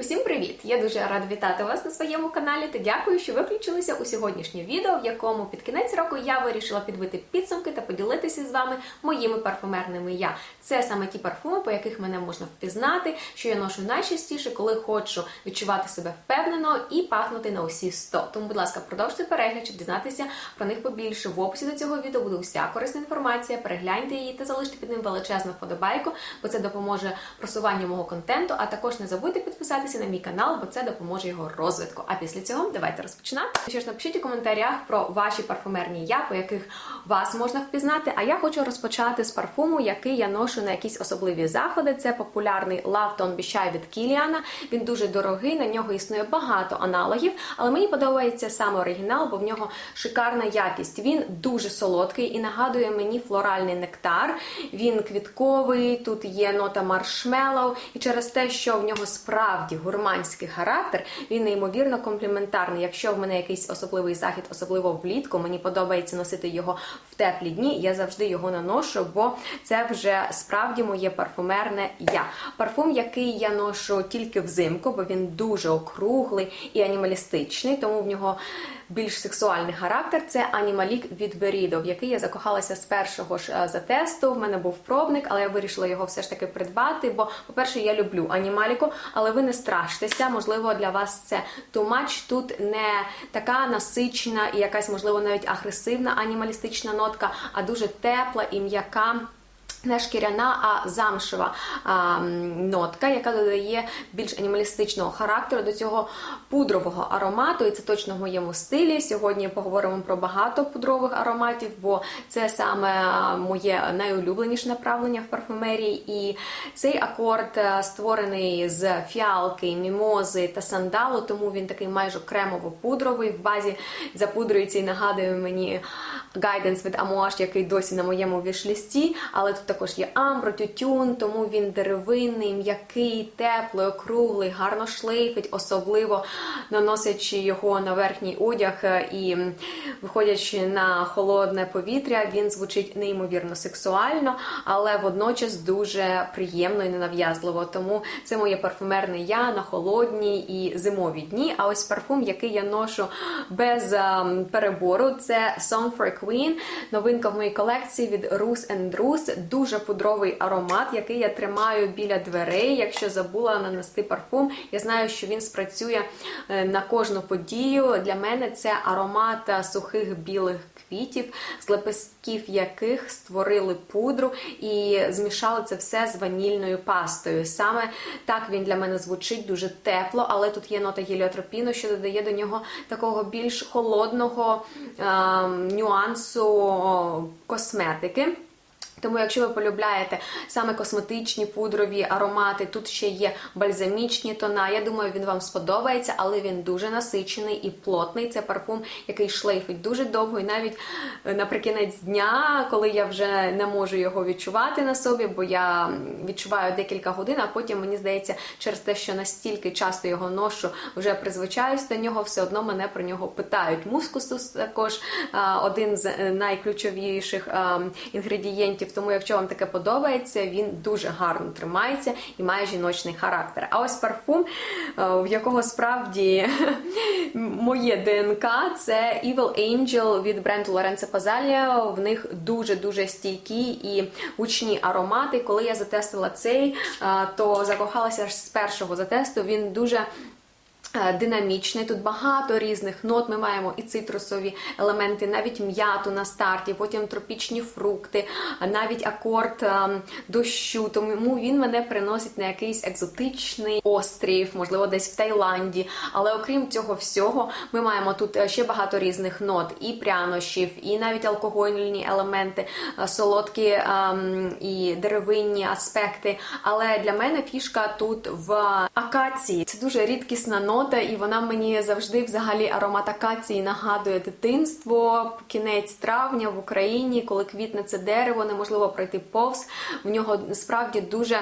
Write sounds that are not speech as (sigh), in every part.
Усім привіт! Я дуже рада вітати вас на своєму каналі та дякую, що ви включилися у сьогоднішнє відео, в якому під кінець року я вирішила підбити підсумки та поділитися з вами моїми парфумерними я. Це саме ті парфуми, по яких мене можна впізнати, що я ношу найчастіше, коли хочу відчувати себе впевнено і пахнути на усі 100. Тому, будь ласка, продовжуйте перегляд, щоб дізнатися про них побільше. В описі до цього відео буде уся корисна інформація. Перегляньте її та залиште під ним величезну вподобайку, бо це допоможе просуванню мого контенту. А також не забудьте підписатися на мій канал, бо це допоможе його розвитку. А після цього давайте розпочинати. Що ж, напишіть у коментарях про ваші парфумерні я, по яких вас можна впізнати. А я хочу розпочати з парфуму, який я ношу на якісь особливі заходи. Це популярний Love Don't Be від Кіліана. Він дуже дорогий, на нього існує багато аналогів, але мені подобається саме оригінал, бо в нього шикарна якість. Він дуже солодкий і нагадує мені флоральний нектар. Він квітковий, тут є нота маршмеллоу, і через те, що в нього справді гурманський характер, він неймовірно компліментарний. Якщо в мене якийсь особливий захід, особливо влітку, мені подобається носити його в теплі дні. Я завжди його наношу, бо це вже справді моє парфумерне я. Парфум, який я ношу тільки взимку, бо він дуже округлий і анімалістичний, тому в нього більш сексуальний характер. Це анімалік від Берідо, в який я закохалася з першого ж е, затесту. В мене був пробник, але я вирішила його все ж таки придбати. Бо, по-перше, я люблю анімаліку, але ви не страштеся. Можливо, для вас це much. Тут не така насичена і якась, можливо, навіть агресивна анімалістична нотка, а дуже тепла і м'яка. Не шкіряна, а замшева а, нотка, яка додає більш анімалістичного характеру до цього пудрового аромату, і це точно в моєму стилі. Сьогодні поговоримо про багато пудрових ароматів, бо це саме моє найулюбленіше направлення в парфумерії. І цей акорд е, створений з фіалки, мімози та сандалу, тому він такий майже кремово-пудровий. В базі запудрюється і нагадує мені гайденс від Amouage, який досі на моєму вішлісті, але тут також є амбро, тютюн, тому він деревинний, м'який, теплий, округлий, гарно шлейфить, особливо наносячи його на верхній одяг е, і виходячи на холодне повітря, він звучить неймовірно сексуально, але водночас дуже приємно і ненав'язливо. Тому це моє парфумерне я на холодні і зимові дні. А ось парфум, який я ношу без ем, перебору, це Song for Queen, новинка в моїй колекції від Rus and Rus. Дуже пудровий аромат, який я тримаю біля дверей. Якщо забула нанести парфум, я знаю, що він спрацює е, на кожну подію. Для мене це аромат е, сухих білих квітів, з лепестків яких створили пудру і змішали це все з ванільною пастою. Саме так він для мене звучить дуже тепло, але тут є нота геліотропіну, що додає до нього такого більш холодного е, нюансу косметики. Тому, якщо ви полюбляєте саме косметичні пудрові аромати, тут ще є бальзамічні тона. Я думаю, він вам сподобається, але він дуже насичений і плотний. Це парфум, який шлейфить дуже довго, і навіть е, наприкінець дня, коли я вже не можу його відчувати на собі, бо я відчуваю декілька годин, а потім мені здається, через те, що настільки часто його ношу, вже призвичаюсь до нього, все одно мене про нього питають. Мускус також один з е, найключовіших інгредієнтів. Тому, якщо вам таке подобається, він дуже гарно тримається і має жіночний характер. А ось парфум, в якого справді (laughs) моє ДНК, це Evil Angel від бренду Лоренцо Пазалія. В них дуже-дуже стійкі і гучні аромати. Коли я затестила цей, то закохалася аж з першого затесту. Він дуже Динамічний, тут багато різних нот. Ми маємо і цитрусові елементи, навіть м'яту на старті, потім тропічні фрукти, навіть акорд дощу. Тому він мене приносить на якийсь екзотичний острів, можливо, десь в Таїланді. Але окрім цього всього, ми маємо тут е, ще багато різних нот, і прянощів, і навіть алкогольні елементи, е, солодкі і деревинні аспекти. Але для мене фішка тут в акації. Це дуже рідкісна нота нота, і вона мені завжди, взагалі, аромат акації нагадує дитинство, кінець травня в Україні, коли квітне це дерево, неможливо пройти повз. В нього справді дуже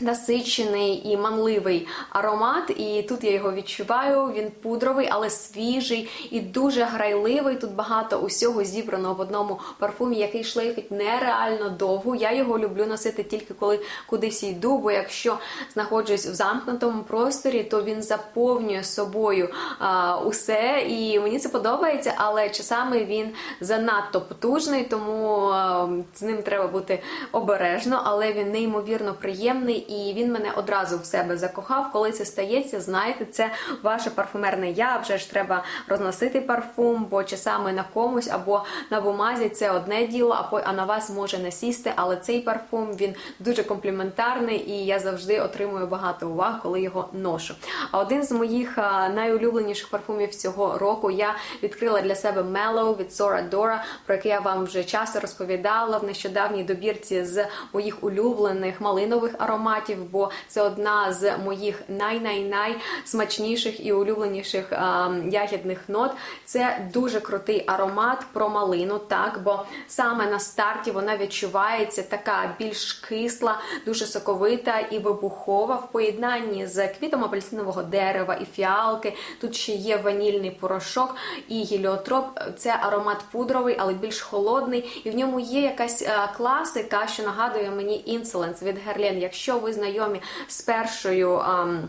Насичений і манливий аромат, і тут я його відчуваю. Він пудровий, але свіжий і дуже грайливий. Тут багато усього зібрано в одному парфумі, який шлейфить нереально довго. Я його люблю носити тільки коли кудись йду. Бо якщо знаходжусь в замкнутому просторі, то він заповнює собою а, усе. І мені це подобається, але часами він занадто потужний, тому а, з ним треба бути обережно, але він неймовірно приємний і він мене одразу в себе закохав. Коли це стається, знаєте, це ваше парфумерне я. Вже ж треба розносити парфум, бо часами на комусь або на бумазі це одне діло, а на вас може не сісти. Але цей парфум він дуже компліментарний, і я завжди отримую багато уваги, коли його ношу. А один з моїх найулюбленіших парфумів цього року я відкрила для себе Mellow від Sora Dora, про який я вам вже часто розповідала в нещодавній добірці з моїх улюблених малинових ароматів, бо це одна з моїх най-най-най смачніших і улюбленіших ягідних нот. Це дуже крутий аромат про малину, так, бо саме на старті вона відчувається така більш кисла, дуже соковита і вибухова в поєднанні з квітом апельсинового дерева і фіалки. Тут ще є ванільний порошок і гіліотроп. Це аромат пудровий, але більш холодний. І в ньому є якась е, класика, що нагадує мені Insolence від Guerlain. Якщо ви знайомі з першою. ам,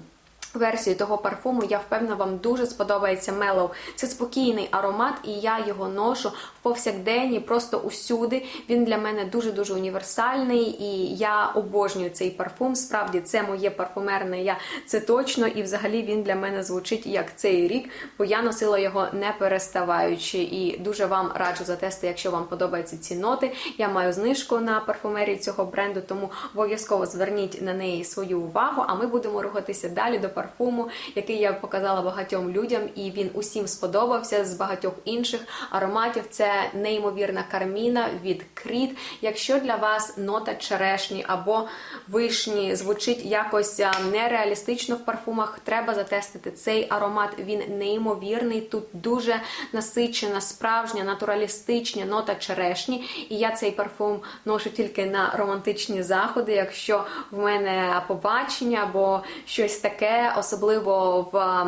Версію того парфуму я впевнена, вам дуже сподобається Mellow. Це спокійний аромат, і я його ношу повсякденні, просто усюди. Він для мене дуже дуже універсальний, і я обожнюю цей парфум. Справді, це моє парфумерне я це точно. І взагалі він для мене звучить як цей рік, бо я носила його не переставаючи. І дуже вам раджу затести, якщо вам подобаються ці ноти. Я маю знижку на парфумерії цього бренду, тому обов'язково зверніть на неї свою увагу. А ми будемо рухатися далі до парфуму, який я показала багатьом людям, і він усім сподобався з багатьох інших ароматів. Це неймовірна карміна від Creed. Якщо для вас нота черешні або вишні звучить якось нереалістично в парфумах, треба затестити цей аромат. Він неймовірний. Тут дуже насичена, справжня, натуралістична нота черешні. І я цей парфум ношу тільки на романтичні заходи. Якщо в мене побачення або щось таке, особливо в.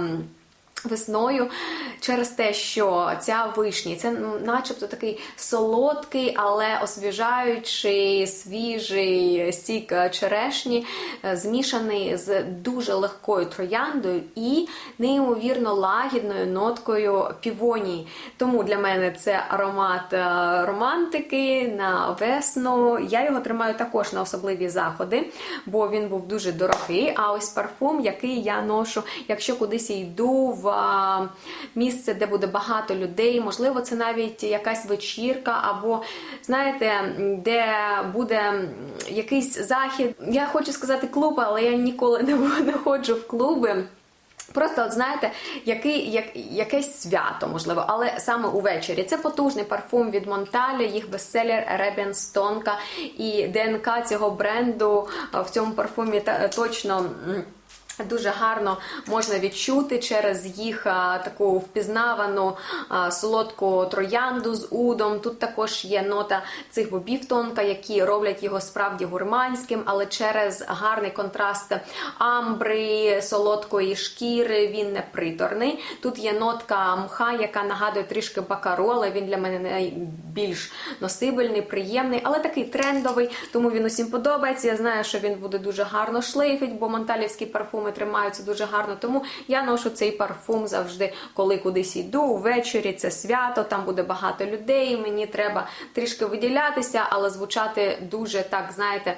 Весною через те, що ця вишня, це начебто такий солодкий, але освіжаючий, свіжий сік е, черешні, е, змішаний з дуже легкою трояндою і неймовірно лагідною ноткою півонії. Тому для мене це аромат е, романтики на весну. Я його тримаю також на особливі заходи, бо він був дуже дорогий. А ось парфум, який я ношу, якщо кудись йду в місце, де буде багато людей, можливо, це навіть якась вечірка, або знаєте, де буде якийсь захід. Я хочу сказати клуб, але я ніколи не, ходжу в клуби. Просто, от знаєте, який, як, якесь свято, можливо, але саме увечері. Це потужний парфум від Монталі, їх бестселер Ребен Стонка. І ДНК цього бренду в цьому парфумі точно. Дуже гарно можна відчути через їх таку впізнавану солодку троянду з удом. Тут також є нота цих бобів тонка, які роблять його справді гурманським, але через гарний контраст амбри, солодкої шкіри він не приторний. Тут є нотка мха, яка нагадує трішки бакару, але він для мене найбільш носибельний, приємний, але такий трендовий, тому він усім подобається. Я знаю, що він буде дуже гарно шлейфить, бо монталівські парфуми тримаються дуже гарно. Тому я ношу цей парфум завжди, коли кудись йду. Ввечері це свято, там буде багато людей. Мені треба трішки виділятися, але звучати дуже так, знаєте.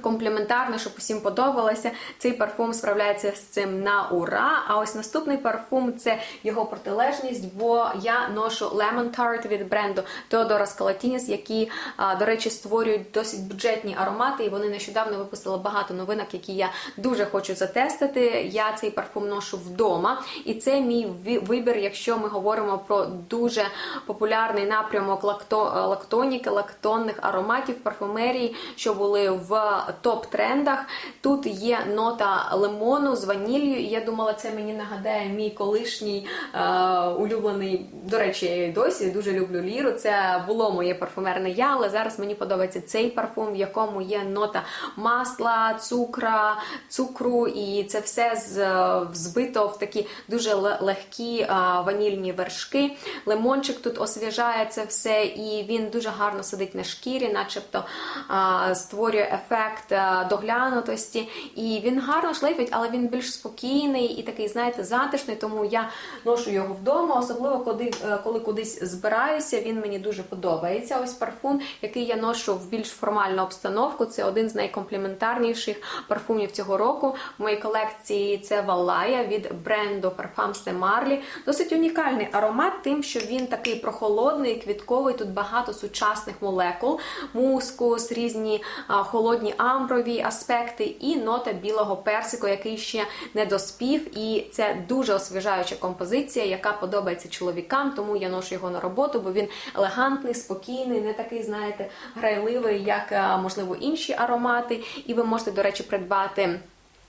Компліментарно, щоб усім подобалося. Цей парфум справляється з цим на ура. А ось наступний парфум це його протилежність, бо я ношу Lemon Tart від бренду Теодора Скалатініс, які, до речі, створюють досить бюджетні аромати, і вони нещодавно випустили багато новинок, які я дуже хочу затестити. Я цей парфум ношу вдома, і це мій вибір, якщо ми говоримо про дуже популярний напрямок лакто, лактоніки, лактонних ароматів парфумерії, що були в топ-трендах. Тут є нота лимону з ваніллю, і я думала, це мені нагадає мій колишній е, улюблений. До речі, я досі дуже люблю ліру. Це було моє парфумерне я, але зараз мені подобається цей парфум, в якому є нота масла, цукра, цукру, і це все з- взбито в такі дуже легкі е, ванільні вершки. Лимончик тут освіжає це все, і він дуже гарно сидить на шкірі, начебто а, створює ефект а, доглянутості. І він гарно шлейфить, але він більш спокійний і такий, знаєте, затишний. Тому я ношу його вдома, особливо коли, е, коли кудись збираюся. Він мені дуже подобається. Ось парфум, який я ношу в більш формальну обстановку. Це один з найкомпліментарніших парфумів цього року. В моїй колекції це Валая від бренду Parfums de Marly. Досить унікальний аромат, тим, що він такий прохолодний, квітковий. Тут багато сучасних молекул, мускус, різні холодні амброві аспекти і нота білого персику, який ще не доспів. І це дуже освіжаюча композиція, яка подобається чоловікам, тому я ношу його на роботу, бо він елегантний, спокійний, не такий, знаєте, грайливий, як можливо інші аромати. І ви можете, до речі, придбати.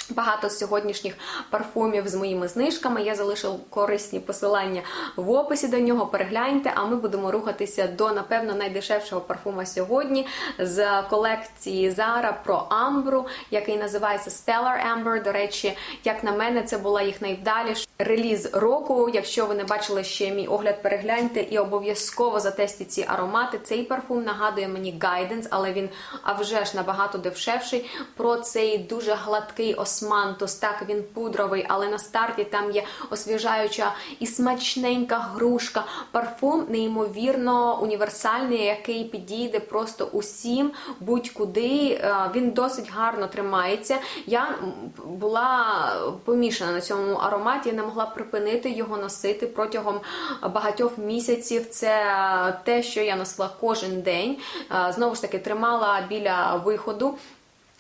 Багато з сьогоднішніх парфумів з моїми знижками. Я залишив корисні посилання в описі до нього. Перегляньте, а ми будемо рухатися до, напевно, найдешевшого парфума сьогодні з колекції Zara про Амбру, який називається Stellar Amber. До речі, як на мене, це була їх найвдаліша реліз року. Якщо ви не бачили ще мій огляд, перегляньте і обов'язково затестіть ці аромати. Цей парфум нагадує мені Guidance, але він а вже ж набагато дешевший. Про цей дуже гладкий османтус. Так, він пудровий, але на старті там є освіжаюча і смачненька грушка. Парфум неймовірно універсальний, який підійде просто усім, будь-куди. Е, Він досить гарно тримається. Я була помішана на цьому ароматі, не могла припинити його носити протягом багатьох місяців. Це те, що я носила кожен день. Е, Знову ж таки, тримала біля виходу.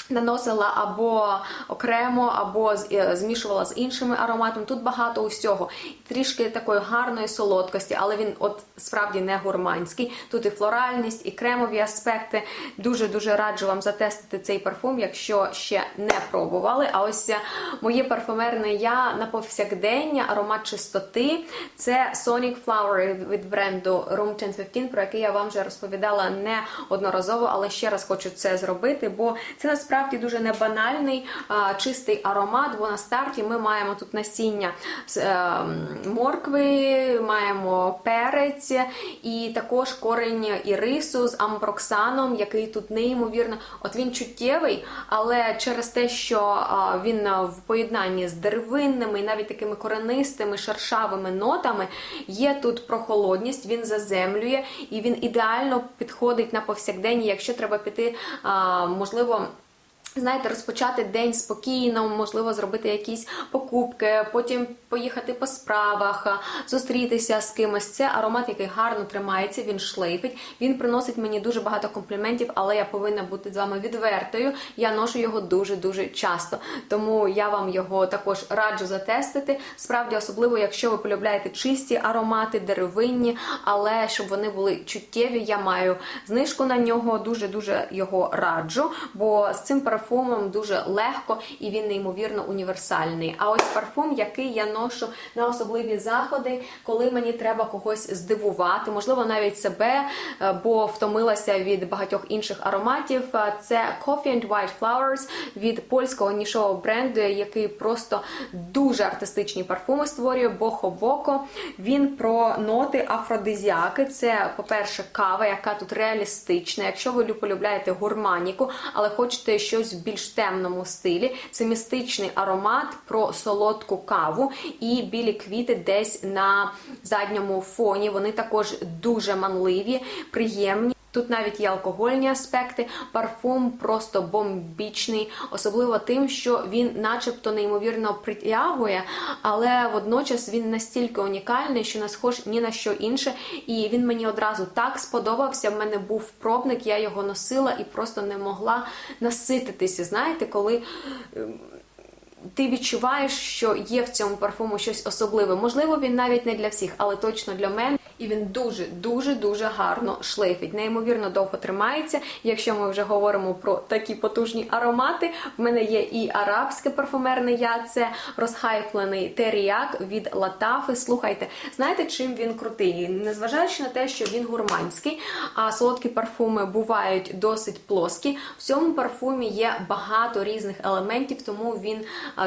Наносила або окремо, або е, змішувала з іншими ароматами. Тут багато усього. Трішки такої гарної солодкості, але він от справді не гурманський. Тут і флоральність, і кремові аспекти. Дуже-дуже раджу вам затестити цей парфум, якщо ще не пробували. А ось е, моє парфумерне я на повсякдення, аромат чистоти. Це Sonic Flower від бренду Room 1015, про який я вам вже розповідала неодноразово, але ще раз хочу це зробити, бо це насправді дуже не банальний а, чистий аромат. Бо на старті ми маємо тут насіння е, моркви, маємо перець і також корень ірису з амброксаном, який тут неймовірно. От він чуттєвий, але через те, що він в поєднанні з деревинними і навіть такими коренистими шершавими нотами, є тут прохолодність, він заземлює і він ідеально підходить на повсякденні, якщо треба піти, можливо. Знаєте, розпочати день спокійно, можливо, зробити якісь покупки, потім поїхати по справах, зустрітися з кимось. Це аромат, який гарно тримається, він шлейфить. Він приносить мені дуже багато компліментів, але я повинна бути з вами відвертою. Я ношу його дуже-дуже часто. Тому я вам його також раджу затестити. Справді, особливо, якщо ви полюбляєте чисті аромати, деревинні, але щоб вони були чуттєві, я маю знижку на нього. Дуже дуже його раджу, бо з цим парфумом дуже легко і він неймовірно універсальний. А ось парфум, який я ношу на особливі заходи, коли мені треба когось здивувати, можливо, навіть себе, е, бо втомилася від багатьох інших ароматів. Е, Це Coffee and White Flowers від польського нішового бренду, який просто дуже артистичні парфуми створює Бохо Боко. Він про ноти афродизіаки. Це, по-перше, кава, яка тут реалістична. Якщо ви полюбляєте гурманіку, але хочете щось в більш темному стилі, це містичний аромат про солодку каву і білі квіти десь на задньому фоні. Вони також дуже манливі, приємні. Тут навіть є алкогольні аспекти. Парфум просто бомбічний, особливо тим, що він, начебто, неймовірно притягує, але водночас він настільки унікальний, що не схож ні на що інше. І він мені одразу так сподобався. В мене був пробник, я його носила і просто не могла насититися. Знаєте, коли. ем, Ти відчуваєш, що є в цьому парфуму щось особливе. Можливо, він навіть не для всіх, але точно для мене. І він дуже дуже дуже гарно шлейфить. Неймовірно довго тримається. Якщо ми вже говоримо про такі потужні аромати, в мене є і арабське парфумерне я, це розхайплений теріак від Латафи. Слухайте, знаєте, чим він крутий? Незважаючи на те, що він гурманський, а солодкі парфуми бувають досить плоскі. В цьому парфумі є багато різних елементів, тому він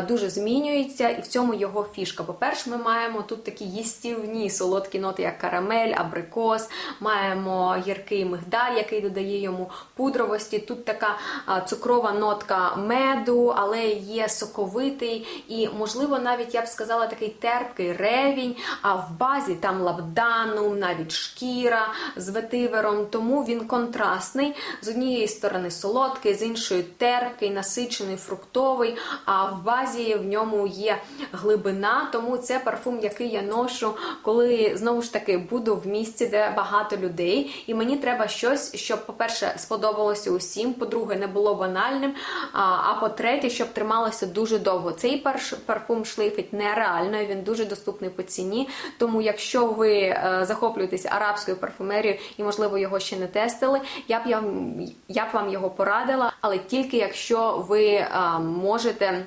дуже змінюється, і в цьому його фішка. По-перше, ми маємо тут такі їстівні солодкі ноти, як карамель, абрикос, маємо гіркий мигдаль, який додає йому пудровості. Тут така цукрова нотка меду, але є соковитий і, можливо, навіть я б сказала, такий терпкий ревінь. А в базі там лабданум, навіть шкіра з ветивером, тому він контрастний. З однієї сторони солодкий, з іншої терпкий, насичений, фруктовий. А в базі в ньому є глибина, тому це парфум, який я ношу, коли знову ж таки буду в місці, де багато людей, і мені треба щось, щоб, по-перше, сподобалося усім, по-друге, не було банальним. А, а по-третє, щоб трималося дуже довго. Цей парш- парфум шлейфить нереально, він дуже доступний по ціні. Тому, якщо ви е, захоплюєтесь арабською парфумерією і, можливо, його ще не тестили, я б я, я б вам його порадила, але тільки якщо ви е, можете.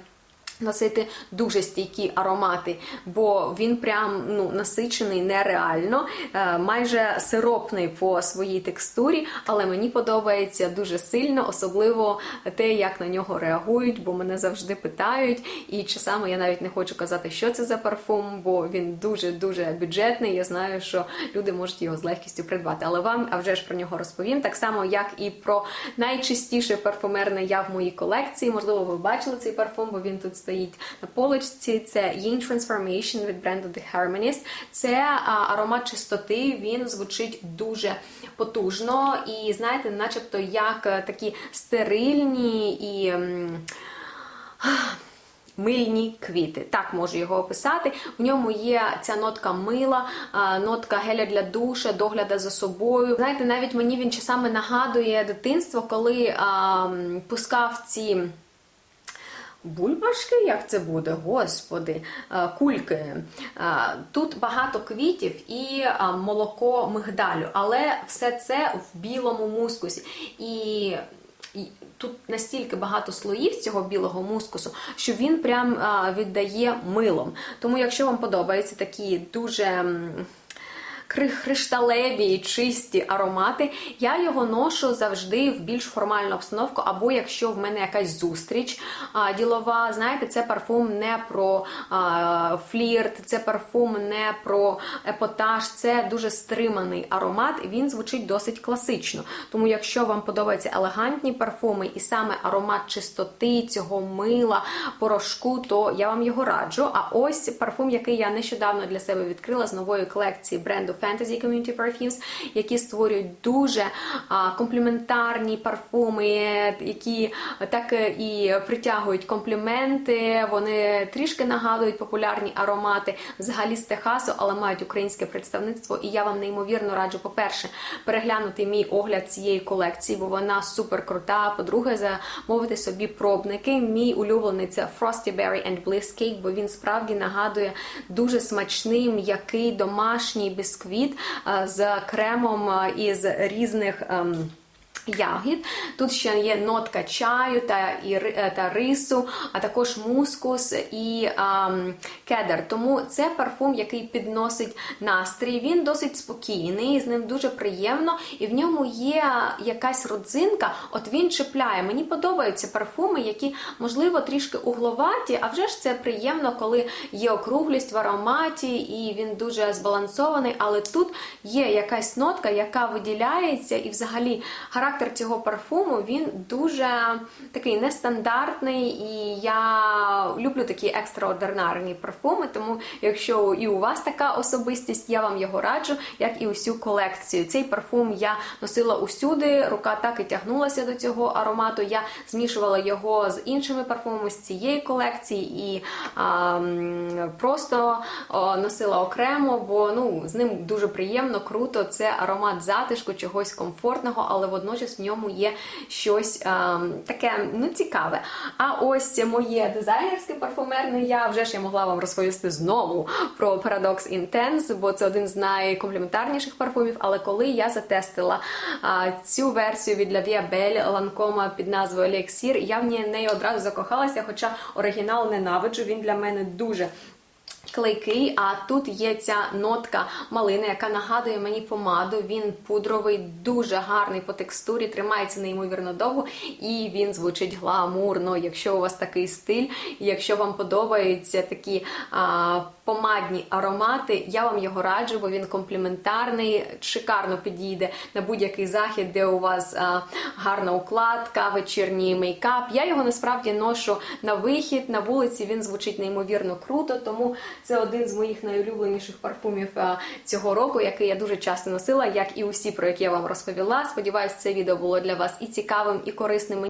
Носити дуже стійкі аромати, бо він прям ну насичений нереально, е, майже сиропний по своїй текстурі, але мені подобається дуже сильно, особливо те, як на нього реагують, бо мене завжди питають. І часами я навіть не хочу казати, що це за парфум, бо він дуже дуже бюджетний. Я знаю, що люди можуть його з легкістю придбати. Але вам а вже ж про нього розповім. Так само, як і про найчистіше парфумерне я в моїй колекції. Можливо, ви бачили цей парфум, бо він тут стоїть на полочці. Це Yin Transformation від бренду The Harmonist. Це аромат чистоти. Він звучить дуже потужно і знаєте, начебто як е, такі стерильні і. Мильні квіти, так можу його описати. В ньому є ця нотка мила, нотка геля для душа, догляда за собою. Знаєте, навіть мені він часами нагадує дитинство, коли а, пускав ці. Бульбашки, як це буде, господи, Е, кульки. Е, Тут багато квітів і е, молоко мигдалю, але все це в білому мускусі. І тут настільки багато слоїв цього білого мускусу, що він прям віддає милом. Тому, якщо вам подобаються такі дуже. Кришталеві чисті аромати. Я його ношу завжди в більш формальну обстановку, або якщо в мене якась зустріч а, ділова. Знаєте, це парфум не про а, флірт, це парфум не про епотаж, це дуже стриманий аромат, і він звучить досить класично. Тому, якщо вам подобаються елегантні парфуми і саме аромат чистоти, цього мила, порошку, то я вам його раджу. А ось парфум, який я нещодавно для себе відкрила з нової колекції бренду Fantasy Community Perfumes, які створюють дуже компліментарні парфуми, які так е, і притягують компліменти. Вони трішки нагадують популярні аромати взагалі з Техасу, але мають українське представництво. І я вам неймовірно раджу, по-перше, переглянути мій огляд цієї колекції, бо вона супер крута. По-друге, замовити собі пробники. Мій улюблений це Frosty Berry and Bliss Cake, бо він справді нагадує дуже смачний, м'який домашній бісквіт е, з кремом е, із різних. Ягід. Тут ще є нотка чаю та, і, е, та рису, а також мускус і ам, кедр. Тому це парфум, який підносить настрій. Він досить спокійний, з ним дуже приємно, і в ньому є якась родзинка. От він чіпляє. Мені подобаються парфуми, які, можливо, трішки угловаті, а вже ж це приємно, коли є округлість в ароматі, і він дуже збалансований. Але тут є якась нотка, яка виділяється, і взагалі характер цього парфуму він дуже такий нестандартний, і я люблю такі екстраординарні парфуми. Тому, якщо і у вас така особистість, я вам його раджу, як і усю колекцію. Цей парфум я носила усюди, рука так і тягнулася до цього аромату. Я змішувала його з іншими парфумами з цієї колекції і а, просто о, носила окремо, бо ну з ним дуже приємно, круто. Це аромат затишку, чогось комфортного, але водночас водночас в ньому є щось ем, таке ну, цікаве. А ось моє дизайнерське парфумерне я вже ж я могла вам розповісти знову про Paradox Intense, бо це один з найкомплементарніших парфумів. Але коли я затестила а, цю версію від La Belle Lancome під назвою Elixir, я в неї одразу закохалася, хоча оригінал ненавиджу, він для мене дуже клейкий, а тут є ця нотка малини, яка нагадує мені помаду. Він пудровий, дуже гарний по текстурі, тримається неймовірно довго, і він звучить гламурно. Якщо у вас такий стиль, якщо вам подобаються такі а, помадні аромати, я вам його раджу, бо він компліментарний, шикарно підійде на будь-який захід, де у вас а, гарна укладка, вечірній мейкап. Я його насправді ношу на вихід, на вулиці. Він звучить неймовірно круто, тому це один з моїх найулюбленіших парфумів а, цього року, який я дуже часто носила, як і усі, про які я вам розповіла. Сподіваюсь, це відео було для вас і цікавим, і корисним.